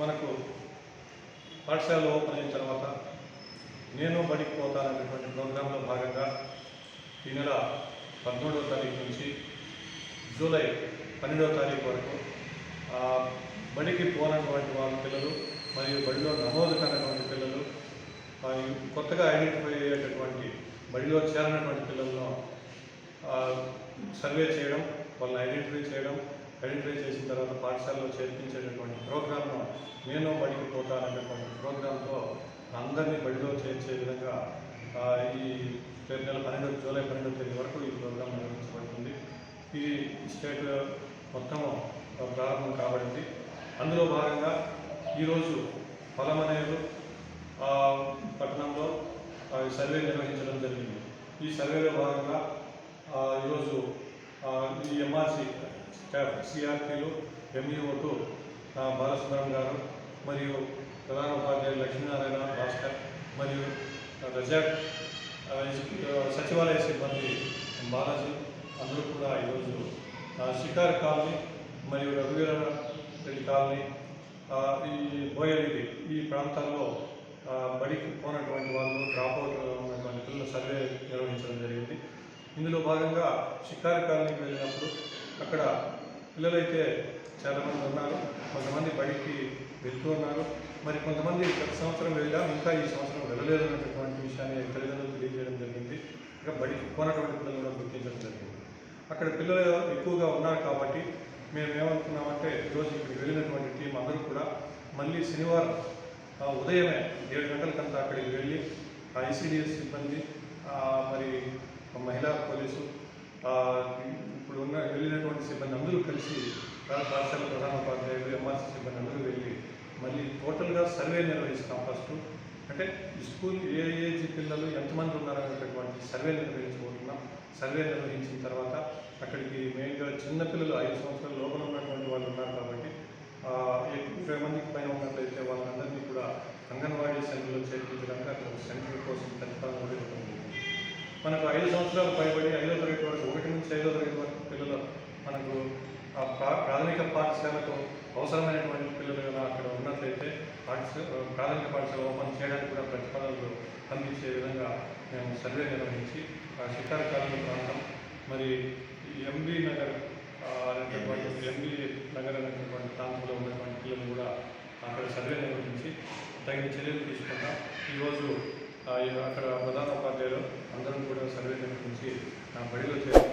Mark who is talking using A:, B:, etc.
A: మనకు పాఠశాలలో ఓపెన్ అయిన తర్వాత నేను బడికి పోతాననేటువంటి ప్రోగ్రాంలో భాగంగా ఈ నెల పదమూడవ తారీఖు నుంచి జూలై పన్నెండవ తారీఖు వరకు బడికి పోనటువంటి వాళ్ళ పిల్లలు మరియు బడిలో నమోదు కానటువంటి పిల్లలు కొత్తగా ఐడెంటిఫై అయ్యేటటువంటి బడిలో చేరనటువంటి పిల్లలను సర్వే చేయడం వాళ్ళని ఐడెంటిఫై చేయడం ఐడెంటిఫై చేసిన తర్వాత పాఠశాలలో చేర్పించేటటువంటి ప్రోగ్రామ్ను నేను బడికి పోతాననేటువంటి ప్రోగ్రాంతో అందరినీ బడిలో చేర్చే విధంగా ఈ రేపు నెల పన్నెండు జూలై పన్నెండు తేదీ వరకు ఈ ప్రోగ్రాం నిర్వహించబడుతుంది. ఇది స్టేట్ మొత్తము ప్రారంభం కాబడింది. అందులో భాగంగా ఈరోజు పొలమనేరు పట్టణంలో సర్వే నిర్వహించడం జరిగింది. ఈ సర్వేలో భాగంగా ఈరోజు ఈ ఎంఆర్సీ స్టాఫ్ సిఆర్పీలు ఎంఈఓటు బాలసుందరం గారు మరియు ప్రధాన ఉపాధ్యాయులు లక్ష్మీనారాయణ భాస్కర్ మరియు రజాక్ సచివాలయ సిబ్బంది బాలాజీ అందరూ కూడా ఈరోజు షికార్ కాలనీ మరియు రఘువీర రెడ్డి కాలనీ ఈ బోయలిది ఈ ప్రాంతాల్లో బడికి పోనటువంటి వాళ్ళు డ్రాప్ అవుట్ ఉన్నటువంటి పిల్లల సర్వే నిర్వహించడం జరిగింది. ఇందులో భాగంగా షికారి కాలనీకి వెళ్ళినప్పుడు అక్కడ పిల్లలైతే చాలామంది ఉన్నారు. కొంతమంది బయటికి వెళ్తూ ఉన్నారు. మరి కొంతమంది గత సంవత్సరం వెళ్ళాం ఇంకా ఈ సంవత్సరం వెళ్ళలేదు అన్నటువంటి విషయాన్ని తల్లిదండ్రులు తెలియజేయడం జరిగింది. ఇంకా బడికి పోనటువంటి పిల్లలు కూడా గుర్తించడం జరిగింది. అక్కడ పిల్లలు ఎక్కువగా ఉన్నారు కాబట్టి మేము ఏమనుకున్నామంటే ఈరోజు ఇక్కడికి వెళ్ళినటువంటి టీం అందరూ కూడా మళ్ళీ శనివారం ఉదయమే ఏడు గంటలకంతా అక్కడికి వెళ్ళి ఐసిడిఎస్ సిబ్బంది మరి మహిళా పోలీసు ఇప్పుడు ఉన్న వెళ్ళినటువంటి సిబ్బంది అందరూ కలిసి ప్రా- పాఠశాల ప్రధానోపాధ్యాయులు ఎంఆర్సీ సిబ్బంది అందరూ వెళ్ళి మళ్ళీ టోటల్గా సర్వే నిర్వహిస్తాం ఫస్ట్. అంటే స్కూల్ ఏ ఏజ్ పిల్లలు ఎంతమంది ఉన్నారనేటటువంటి సర్వే నిర్వహించబోతున్నాం సర్వే నిర్వహించిన తర్వాత అక్కడికి మెయిన్గా చిన్నపిల్లలు ఐదు సంవత్సరాల లోపల ఉన్నటువంటి వాళ్ళు ఉన్నారు కాబట్టి ఆ, ఎక్కువ మందికి పైన ఉన్నట్లయితే వాళ్ళందరినీ కూడా అంగన్వాడీ సెంటర్లో చేర్పించడానికి అక్కడ సెంటర్ కోసం ప్రతిపాదన కూడా మనకు ఐదు సంవత్సరాలు పైబడి ఐదో తరగతి వరకు ఒకటి నుంచి ఐదో తరగతి వరకు పిల్లలు మనకు ఆ ప్రా- ప్రాథమిక పాఠశాలకు అవసరమైనటువంటి పిల్లలు కదా అక్కడ ఉన్నట్లయితే పాఠశాల ప్రాథమిక పాఠశాల ఓపెన్ చేయడానికి కూడా ప్రతిపాదనలు అందించే విధంగా మేము సర్వే నిర్వహించి ఆ శిఖరకాలంలో ప్రాంతం మరి ఎంబీ నగర్ అనేటటువంటి ఎంబీ నగర్ అనేటటువంటి ప్రాంతంలో ఉన్నటువంటి పిల్లలు కూడా అక్కడ సర్వే నిర్వహించి తగిన చర్యలు తీసుకుంటాం ఈరోజు అక్కడ ప్రధాన ఉపాధ్యాయులు అందరం కూడా సర్వే నిర్వహించి నా బడిలో చేర్పించేటువంటి